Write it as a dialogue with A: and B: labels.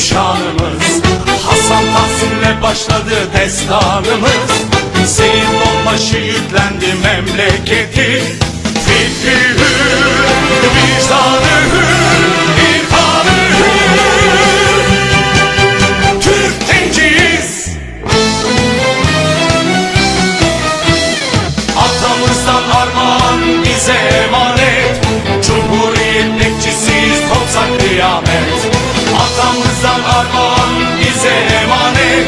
A: şanımız Hasan Tahsin'le başladı destanımız. Senin onbaşı yüklendi memleketi. Fikri hür, vicdanı hür, irfanı. Hür Türk genciyiz Atamızdan armağan bize Atamızdan armağan bize emanet.